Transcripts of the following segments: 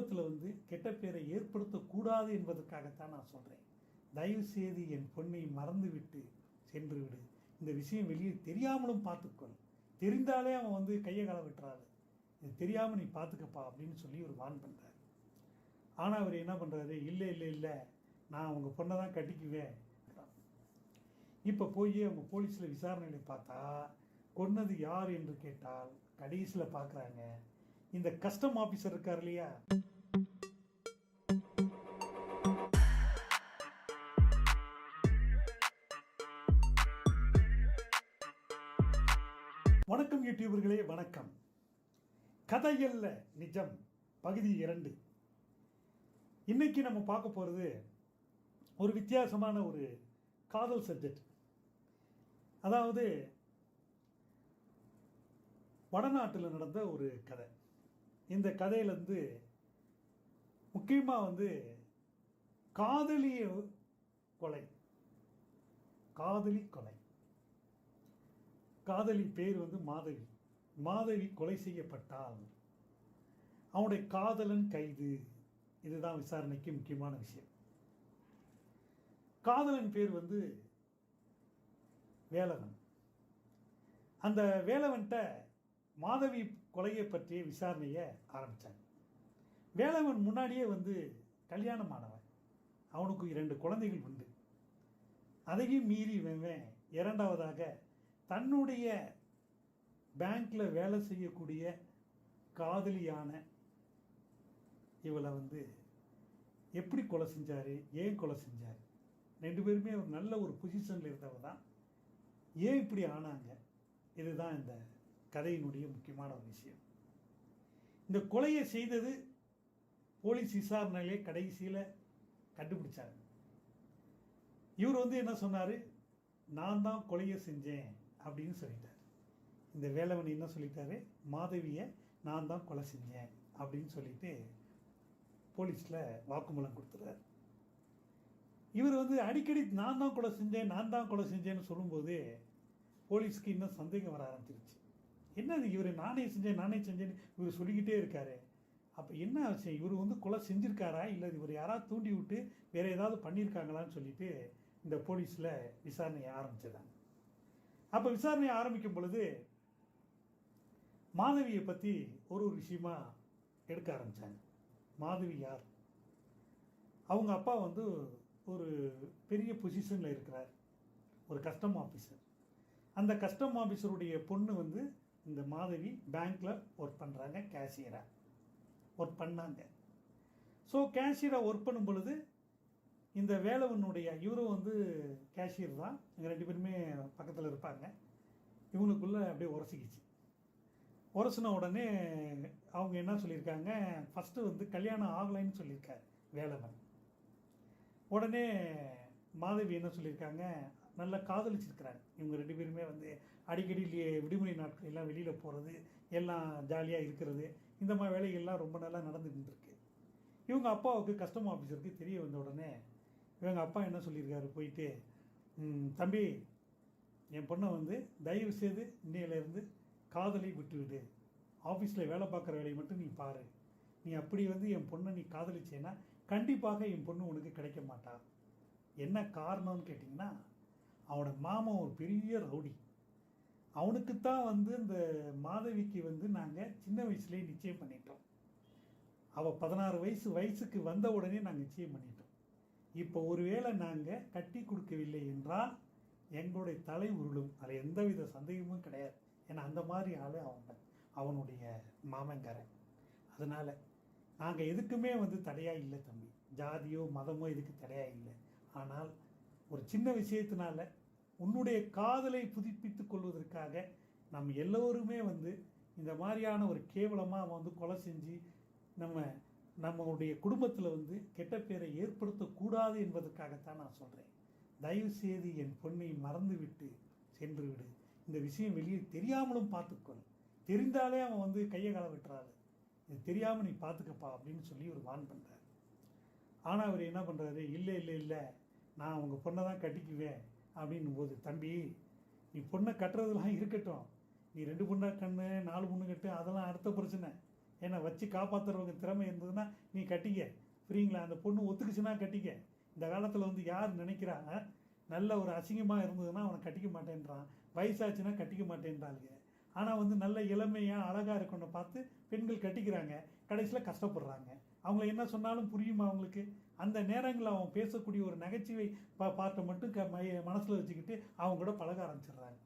குடும்பத்தில் வந்து கெட்ட பேரை ஏற்படுத்தக்கூடாது என்பதற்காகத்தான் நான் சொல்கிறேன் தயவு செய்து என் பொண்ணை மறந்துவிட்டு சென்று விடு இந்த விஷயம் வெளியே தெரியாமலும் பார்த்துக்கொள். தெரிந்தாலே அவன் வந்து கையை கால விட்டுறாரு இது தெரியாமல் நீ பார்த்துக்கப்பா அப்படின்னு சொல்லி ஒரு வான் பண்ணுறாரு ஆனால் அவர் என்ன பண்ணுறாரு இல்லை இல்லை இல்லை. நான் உங்கள் பொண்ணை தான் கட்டிக்குவேன். இப்போ போய் அவங்க போலீஸில் விசாரணையில் பார்த்தா கொன்னது யார் என்று கேட்டால் கடைசியில் பார்க்குறாங்க. இந்த கஸ்டம் ஆஃபீஸர் இருக்கார் இல்லையா? வணக்கம் யூடியூபர்களே வணக்கம். கதையல்ல நிஜம். பகுதி இரண்டு. இன்னைக்கு நம்ம பார்க்க போகிறது ஒரு வித்தியாசமான ஒரு காதல் சப்ஜெக்ட் அதாவது வடநாட்டில் நடந்த ஒரு கதை. இந்த கதையிலேருந்து முக்கியமாக வந்து காதலிய கொலை. காதலி கொலை. காதலி பேர் வந்து மாதவி. மாதவி கொலை செய்யப்பட்டால் அவனுடைய காதலன் கைது. இதுதான் விசாரணைக்கு முக்கியமான விஷயம். காதலன் பேர் வந்து வேலவன். அந்த வேலவன்கிட்ட மாதவி கொலையை பற்றிய விசாரணையை ஆரம்பித்தாங்க வேலவன் முன்னாடியே வந்து கல்யாணம் ஆனவன். அவனுக்கு இரண்டு குழந்தைகள் உண்டு. அதையும் மீறி வெவன் இரண்டாவதாக தன்னுடைய பேங்க்கில் வேலை செய்யக்கூடிய காதலியான இவளை வந்து எப்படி கொலை செஞ்சார் ஏன் கொலை செஞ்சார்? ரெண்டு பேருமே ஒரு நல்ல ஒரு பொசிஷனில் இருந்தவ தான் ஏன் இப்படி ஆனாங்க? இதுதான் இந்த கதையினுடைய முக்கியமான ஒரு விஷயம். இந்த கொலையை செய்தது போலீஸ் விசாரணையிலே கடைசியில் கண்டுபிடிச்சாங்க. இவர் வந்து என்ன சொன்னார்? நான் தான் கொலையை செஞ்சேன் அப்படின்னு சொல்லிட்டார். இந்த வேலவன் என்ன சொல்லிட்டாரு? மாதவியை நான் தான் கொலை செஞ்சேன் அப்படின்னு சொல்லிட்டு போலீஸில் வாக்குமூலம் கொடுத்துறாரு. இவர் வந்து அடிக்கடி நான் தான் கொலை செஞ்சேன் நான் தான் கொலை செஞ்சேன்னு சொல்லும்போது போலீஸ்க்கு இன்னும் சந்தேகம் வர ஆரம்பிச்சிருச்சு. என்னது இவர் நானே செஞ்சேன் நானே செஞ்சேன்னு இவர் சொல்லிக்கிட்டே இருக்காரு. அப்போ என்ன விஷயம் இவர் வந்து கொலை செஞ்சிருக்காரா? இல்லை இவர் யாராவது தூண்டி விட்டு வேறு ஏதாவது பண்ணியிருக்காங்களான்னு சொல்லிட்டு இந்த போலீஸில் விசாரணையை ஆரம்பிச்சதாங்க. அப்போ விசாரணையை ஆரம்பிக்கும் பொழுது மாதவியை பற்றி ஒரு ஒரு விஷயமா எடுக்க ஆரம்பித்தாங்க மாதவி யார்? அவங்க அப்பா வந்து ஒரு பெரிய பொசிஷனில் இருக்கிறார். ஒரு கஸ்டம் ஆஃபீஸர் அந்த கஸ்டம் ஆஃபீஸருடைய பொண்ணு வந்து இந்த மாதவி பேங்க்கில் ஒர்க் பண்ணுறாங்க கேஷியராக ஒர்க் பண்ணாங்க. ஸோ கேஷியராக ஒர்க் பண்ணும் பொழுது இந்த வேலவனுடைய இவரும் வந்து கேஷியர் தான். இவங்க ரெண்டு பேருமே பக்கத்தில் இருப்பாங்க. இவங்களுக்குள்ளே அப்படியே உரசிக்கிச்சு. உரசின உடனே அவங்க என்ன சொல்லியிருக்காங்க? ஃபஸ்ட்டு வந்து கல்யாணம் ஆகலைன்னு சொல்லியிருக்காரு வேலவன். உடனே மாதவி என்ன சொல்லியிருக்காங்க? நல்லா காதலிச்சிருக்கிறாங்க. இவங்க ரெண்டு பேருமே வந்து அடிக்கடி விடுமுறை நாட்கள் எல்லாம் வெளியில் போகிறது எல்லாம் ஜாலியாக இருக்கிறது இந்த மாதிரி வேலைகள்லாம் ரொம்ப நல்லா நடந்துகிட்டு இருக்கு இவங்க அப்பாவுக்கு கஸ்டம் ஆஃபீஸருக்கு தெரிய வந்த உடனே இவங்க அப்பா என்ன சொல்லியிருக்காரு போயிட்டு தம்பி என் பொண்ணை வந்து தயவு செய்து இன்னையிலேருந்து காதலை விட்டுவிடு. ஆஃபீஸில் வேலை பார்க்குற வேலையை மட்டும் நீ பாரு. நீ அப்படி வந்து என் பொண்ணை நீ காதலிச்சேன்னா கண்டிப்பாக என் பொண்ணு உனக்கு கிடைக்க மாட்டா. என்ன காரணம்னு கேட்டிங்கன்னா அவனோட மாமன் ஒரு பெரிய ரவுடி. அவனுக்குத்தான் வந்து இந்த மாதவிக்கு வந்து நாங்கள் சின்ன வயசுலேயே நிச்சயம் பண்ணிட்டோம். அவள் பதினாறு வயசு வயசுக்கு வந்த உடனே நாங்கள் நிச்சயம் பண்ணிட்டோம். இப்போ ஒருவேளை நாங்கள் கட்டி கொடுக்கவில்லை என்றால் எங்களுடைய தலை உருளும். அதில் எந்தவித சந்தேகமும் கிடையாது. ஏன்னா அந்த மாதிரி ஆள் அவன் அவனுடைய மாமங்காரன் அதனால் நாங்கள் எதுக்குமே வந்து தடையாக இல்லை தம்பி. ஜாதியோ மதமோ இதுக்கு தடையாக இல்லை. ஆனால் ஒரு சின்ன விஷயத்தினால உன்னுடைய காதலை புதுப்பித்துக் கொள்வதற்காக நம்ம எல்லோருமே வந்து இந்த மாதிரியான ஒரு கேவலமாக அவன் வந்து கொலை செஞ்சு நம்ம நம்மளுடைய குடும்பத்தில் வந்து கெட்ட பேரை ஏற்படுத்தக்கூடாது என்பதற்காகத்தான் நான் சொல்கிறேன் தயவு செய்து என் பொண்ணை மறந்துவிட்டு சென்று விடு. இந்த விஷயம் வெளியே தெரியாமலும் பார்த்துக்கொள். தெரிந்தாலே அவன் வந்து கையை கால விட்டுறாரு. இது தெரியாமல் நீ பார்த்துக்கப்பா அப்படின்னு சொல்லி ஒரு வான் பண்ணுறாரு ஆனால் அவர் என்ன பண்ணுறாரு இல்லை இல்லை இல்லை. நான் உங்கள் பொண்ணை தான் கட்டிக்குவேன். அப்படின்னும் போது தம்பி நீ பொண்ணை கட்டுறதெல்லாம் இருக்கட்டும். நீ ரெண்டு பொண்ணை கண்ணு நாலு பொண்ணு கட்டு அதெல்லாம் அடுத்த பிரச்சனை. ஏன்னா வச்சு காப்பாற்றுறவங்க திறமை இருந்ததுன்னா நீ கட்டிக்க. ஃப்ரீங்களா அந்த பொண்ணு ஒத்துக்குச்சுன்னா கட்டிக்க. இந்த காலத்தில் வந்து யார் நினைக்கிறாங்க நல்ல ஒரு அசிங்கமாக இருந்ததுன்னா அவனை கட்டிக்க மாட்டேன்றான். வயசாச்சுன்னா கட்டிக்க மாட்டேன்றாளுங்க ஆனால் வந்து நல்ல இளமையாக அழகாக இருக்கணும் பார்த்து பெண்கள் கட்டிக்கிறாங்க. கடைசியில் கஷ்டப்படுறாங்க. அவங்கள என்ன சொன்னாலும் புரியுமா அவங்களுக்கு? அந்த நேரங்களில் அவன் பேசக்கூடிய ஒரு நகைச்சுவை பா பாட்டை மட்டும் க மனசில் வச்சுக்கிட்டு அவங்க கூட பழக ஆரம்பிச்சிடுறாங்க.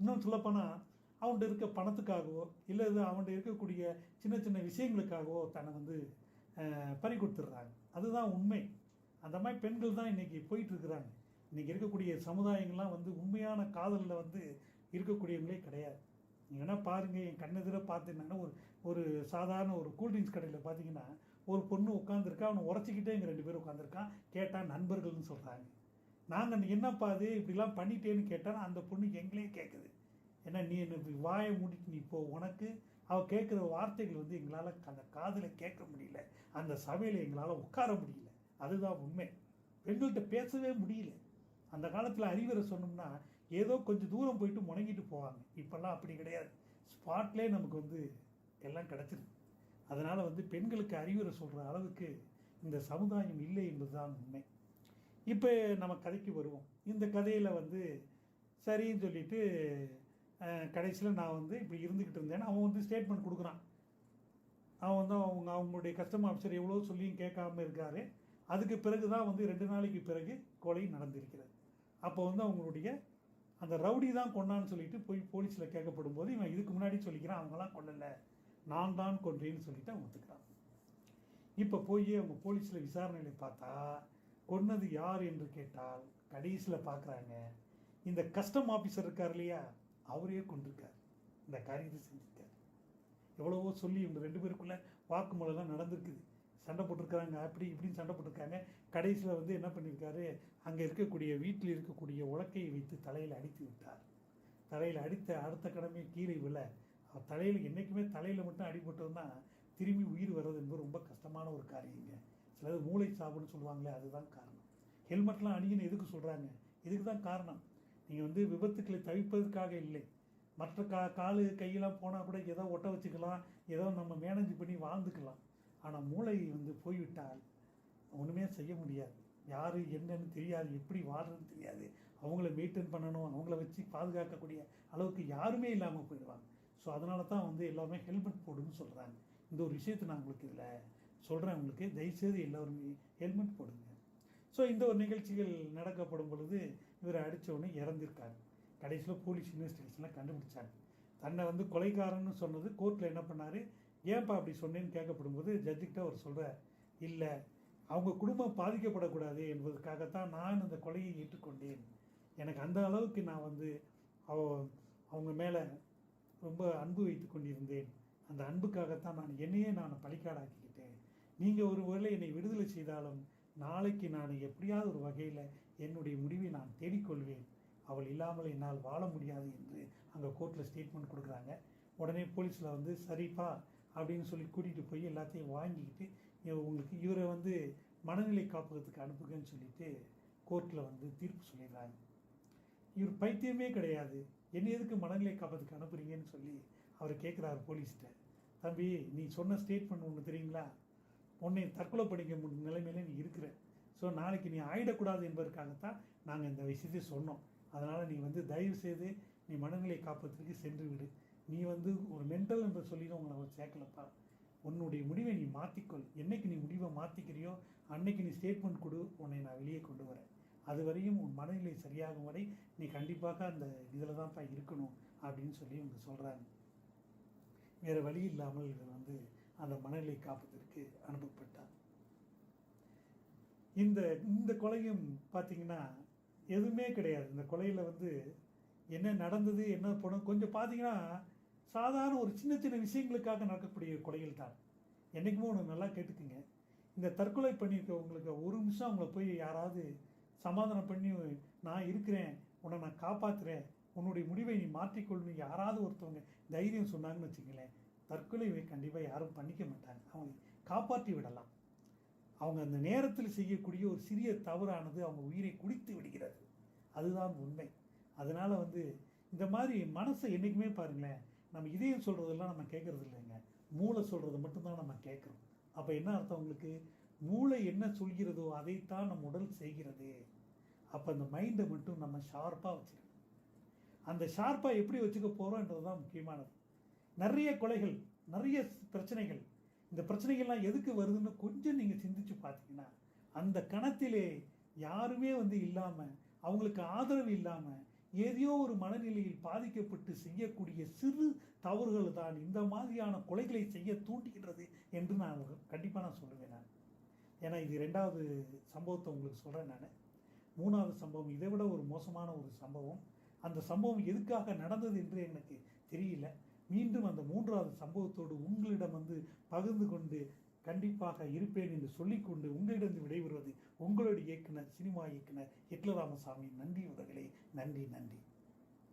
இன்னும் சொல்லப்போனால் அவன்கிட்ட இருக்க பணத்துக்காகவோ இல்லை இது அவன்கிட்ட இருக்கக்கூடிய சின்ன சின்ன விஷயங்களுக்காகவோ தன்னை வந்து பறி கொடுத்துட்றாங்க. அதுதான் உண்மை. அந்த மாதிரி பெண்கள் தான் இன்றைக்கி போயிட்டுருக்குறாங்க. இன்றைக்கி இருக்கக்கூடிய சமுதாயங்கள்லாம் வந்து உண்மையான காதலில் வந்து இருக்கக்கூடியவங்களே கிடையாது. நீங்கள் வேணால் பாருங்கள் என் கண்ணெதிர பார்த்தீங்கன்னா ஒரு ஒரு சாதாரண ஒரு கூல்ட்ரிங்க்ஸ் கடையில் பார்த்தீங்கன்னா ஒரு பொண்ணு உட்காந்துருக்கா அவனை உரைச்சிக்கிட்டே இங்கே ரெண்டு பேரும் உட்காந்துருக்கான் கேட்டால் நண்பர்கள்னு சொல்கிறாங்க நாங்கள் என்னப்பா அது இப்படிலாம் பண்ணிட்டேன்னு கேட்டால் அந்த பொண்ணு எங்களே கேட்குது ஏன்னா நீ என்ன இப்படி வாயை மூடிட்டு நீ போ உனக்கு அவள் கேட்குற வார்த்தைகள் வந்து எங்களால் அந்த காதில் கேட்க முடியல. அந்த சபையில் எங்களால் உட்கார முடியல. அதுதான் உண்மை. பெண்கள்கிட்ட பேசவே முடியல. அந்த காலத்தில் அறிவுரை சொன்னோம்னா ஏதோ கொஞ்சம் தூரம் போயிட்டு முணங்கிட்டு போவாங்க. இப்போல்லாம் அப்படி கிடையாது. ஸ்பாட்லேயே நமக்கு வந்து எல்லாம் கிடச்சிருது அதனால் வந்து பெண்களுக்கு அறிவுரை சொல்கிற அளவுக்கு இந்த சமுதாயம் இல்லை என்பதுதான் உண்மை. இப்போ நம்ம கதைக்கு வருவோம். இந்த கதையில் வந்து சரின்னு சொல்லிட்டு கடைசியில் நான் வந்து இப்படி இருந்துக்கிட்டு இருந்தேன் அவன் வந்து ஸ்டேட்மெண்ட் கொடுக்குறான். அவன் வந்து அவங்க அவங்களுடைய கஸ்டமர் ஆஃபீஸர் எவ்வளோ சொல்லியும் கேட்காம இருக்காரு. அதுக்கு பிறகு தான் வந்து ரெண்டு நாளைக்கு பிறகு கொலை நடந்திருக்கிறது. அப்போ வந்து அவங்களுடைய அந்த ரவுடி தான் கொண்டான்னு சொல்லிட்டு போய் போலீஸில் கேட்கப்படும் போது இவன் இதுக்கு முன்னாடி சொல்லிக்கிறான் அவங்களாம் கொல்லலை. நான் தான் கொன்றேன்னு சொல்லிட்டு அவங்க ஒத்துக்கிறான் இப்போ போய் அவங்க போலீஸில் விசாரணையில் பார்த்தா கொன்னது யார் என்று கேட்டால் கடைசியில் பார்க்குறாங்க இந்த கஸ்டம் ஆஃபீஸர் இருக்கார் இல்லையா? அவரே கொண்டிருக்கார். இந்த காரியத்தை செஞ்சிருக்கார். எவ்வளவோ சொல்லி இவங்க ரெண்டு பேருக்குள்ள வாக்குமூலம்லாம் நடந்திருக்குது. சண்டை போட்டிருக்கிறாங்க அப்படி இப்படின்னு சண்டை போட்டிருக்காங்க. கடைசியில் வந்து என்ன பண்ணியிருக்காரு? அங்கே இருக்கக்கூடிய வீட்டில் இருக்கக்கூடிய உலக்கையை வைத்து தலையில் அடித்து விட்டார். தலையில் அடித்த அடுத்த கடமை கீழே விழ தலையில் என்றைக்குமே தலையில் மட்டும் அடிபட்டதுன்னா திரும்பி உயிர் வர்றது என்பது ரொம்ப கஷ்டமான ஒரு காரியங்க. சிலது மூளை சாவுன்னு சொல்லுவாங்களே அதுதான் காரணம். ஹெல்மெட்லாம் அணியின்னு எதுக்கு சொல்கிறாங்க இதுக்கு தான் காரணம். நீங்கள் வந்து விபத்துக்களை தவிப்பதற்காக இல்லை. மற்ற கா காலு கையெல்லாம் போனால் கூட ஏதோ ஒட்ட வச்சுக்கலாம் ஏதோ நம்ம மேனேஜ் பண்ணி வாழ்ந்துக்கலாம். ஆனால் மூளை வந்து போய்விட்டால் ஒன்றுமே செய்ய முடியாது. யார் என்னன்னு தெரியாது எப்படி வாழ்றதுன்னு தெரியாது. அவங்கள மெயின்டைன் பண்ணணும் அவங்கள வச்சு பாதுகாக்கக்கூடிய அளவுக்கு யாருமே இல்லாமல் போயிடுவாங்க. ஸோ அதனால தான் வந்து எல்லாமே ஹெல்மெட் போடுன்னு சொல்கிறாங்க இந்த ஒரு விஷயத்தை நான் உங்களுக்கு இதில் சொல்கிறேன் உங்களுக்கு. தயவுசெய்து எல்லோருமே ஹெல்மெட் போடுங்க. ஸோ இந்த ஒரு நிகழ்ச்சிகள் நடக்கப்படும் பொழுது இவரை அடித்தவொடனே இறந்திருக்காரு. கடைசியில் போலீஸ் இன்வெஸ்டிகேஷன்லாம் கண்டுபிடிச்சாங்க தன்னை வந்து கொலைக்காரன்னு சொன்னது கோர்ட்டில் என்ன பண்ணார்? ஏன்ப்பா அப்படி சொன்னேன்னு கேட்கப்படும்போது ஜட்ஜுக்கிட்ட அவர் சொல்கிறார் இல்லை அவங்க குடும்பம் பாதிக்கப்படக்கூடாது என்பதற்காகத்தான் நான் இந்த கொலையை ஏற்றுக்கொண்டேன். எனக்கு அந்த அளவுக்கு நான் வந்து அவ அவங்க மேலே ரொம்ப அன்பு வைத்து கொண்டிருந்தேன். அந்த அன்புக்காகத்தான் நான் என்னையே நான் பழிக்காடாக்கிக்கிட்டேன். நீங்கள் ஒரு வேளை என்னை விடுதலை செய்தாலும் நாளைக்கு நான் எப்படியாவது ஒரு வகையில் என்னுடைய முடிவை நான் தேடிக்கொள்வேன். அவள் இல்லாமல் என்னால் வாழ முடியாது என்று அங்கே கோர்ட்டில் ஸ்டேட்மெண்ட் கொடுக்குறாங்க. உடனே போலீஸில் வந்து சரிப்பா அப்படின்னு சொல்லி கூட்டிகிட்டு போய் எல்லாத்தையும் வாங்கிக்கிட்டு உங்களுக்கு இவரை வந்து மனநிலை காப்பகத்துக்கு அனுப்புங்கன்னு சொல்லிட்டு கோர்ட்டில் வந்து தீர்ப்பு சொல்லிடுறாங்க. இவர் பைத்தியமே கிடையாது. என்ன எதுக்கு மனநிலை காப்பதுக்கு அனுப்புறீங்கன்னு சொல்லி அவர் கேட்குறாரு போலீஸ்கிட்ட. தம்பி நீ சொன்ன ஸ்டேட்மெண்ட் ஒன்று தெரியுங்களா? உன்னை தற்கொலை பண்ணிக்க முடியும் நிலைமையில நீ இருக்கிற. ஸோ நாளைக்கு நீ ஆயிடக்கூடாது என்பதற்காகத்தான் நாங்கள் இந்த விஷயத்தை சொன்னோம். அதனால் நீ வந்து தயவு செய்து நீ மனநிலை காப்பதற்கு சென்று விடு. நீ வந்து ஒரு மென்டல் என்று சொல்லி உங்களை அவர் சேர்க்கலப்பா. உன்னுடைய முடிவை நீ மாற்றிக்கொள் என்னைக்கு நீ முடிவை மாற்றிக்கிறியோ அன்னைக்கு நீ ஸ்டேட்மெண்ட் கொடு. உன்னை நான் வெளியே கொண்டு வரேன். அது வரையும் உன் மனநிலை சரியாகும் வரை நீ கண்டிப்பாக அந்த இதில் தான்ப்பா இருக்கணும் அப்படின்னு சொல்லி இவங்க சொல்கிறாங்க வேறு வழி இல்லாமல் இவர் வந்து அந்த மனநிலை காப்பதற்கு அனுப்பப்பட்டார் இந்த இந்த கொலையும் பார்த்தீங்கன்னா எதுவுமே கிடையாது. இந்த கொலையில் வந்து என்ன நடந்தது என்ன போனோம் கொஞ்சம் பார்த்தீங்கன்னா சாதாரண ஒரு சின்ன சின்ன விஷயங்களுக்காக நடக்கக்கூடிய கொலைகள் தான். என்றைக்குமோ ஒன்று நல்லா கேட்டுக்குங்க. இந்த தற்கொலை பண்ணியிருக்கவங்களுக்கு ஒரு நிமிஷம் அவங்கள போய் யாராவது சமாதானம் பண்ணி நான் இருக்கிறேன். உன்னை நான் காப்பாற்றுறேன் உன்னுடைய முடிவை நீ மாற்றிக்கொள்ளும் யாராவது ஒருத்தவங்க தைரியம் சொன்னாங்கன்னு வச்சுங்களேன் தற்கொலை கண்டிப்பாக யாரும் பண்ணிக்க மாட்டாங்க. அவங்க காப்பாற்றி விடலாம். அவங்க அந்த நேரத்தில் செய்யக்கூடிய ஒரு சிறிய தவறானது அவங்க உயிரை குடித்து விடுகிறது. அதுதான் உண்மை. அதனால் வந்து இந்த மாதிரி மனசை என்றைக்குமே பாருங்களேன் நம்ம இதயம் சொல்கிறதெல்லாம் நம்ம கேட்குறது இல்லைங்க. மூளை சொல்கிறத மட்டும்தான் நம்ம கேட்குறோம் அப்போ என்ன அர்த்தம் உங்களுக்கு? மூளை என்ன சொல்கிறதோ அதைத்தான் நம்ம உடல் செய்கிறது. அப்போ அந்த மைண்டை மட்டும் நம்ம ஷார்ப்பாக வச்சுக்கணும். அந்த ஷார்ப்பாக எப்படி வச்சுக்க போகிறோன்றது தான் முக்கியமானது. நிறைய கொலைகள் நிறைய பிரச்சனைகள் இந்த பிரச்சனைகள்லாம் எதுக்கு வருதுன்னு கொஞ்சம் நீங்கள் சிந்திச்சு பார்த்தீங்கன்னா அந்த கணத்திலே யாருமே வந்து இல்லாமல் அவங்களுக்கு ஆதரவு இல்லாமல் ஏதையோ ஒரு மனநிலையில் பாதிக்கப்பட்டு செய்யக்கூடிய சிறு தவறுகள் தான் இந்த மாதிரியான கொலைகளை செய்ய தூண்டுகின்றது என்று நான் கண்டிப்பாக நான் சொல்லுவேன் நான். ஏன்னா இது ரெண்டாவது சம்பவத்தை உங்களுக்கு சொல்கிறேன் நான். மூணாவது சம்பவம் இதை விட ஒரு மோசமான ஒரு சம்பவம். அந்த சம்பவம் எதுக்காக நடந்தது என்று எனக்கு தெரியல. மீண்டும் அந்த மூன்றாவது சம்பவத்தோடு உங்களிடம் வந்து பகிர்ந்து கொண்டு கண்டிப்பாக இருப்பேன் என்று சொல்லிக்கொண்டு உங்களிடம் விடைபெறுவது உங்களுடைய இயக்குனர் சினிமா இயக்குனர் ஹிட்லர் நன்றி உறவுகளே. நன்றி நன்றி.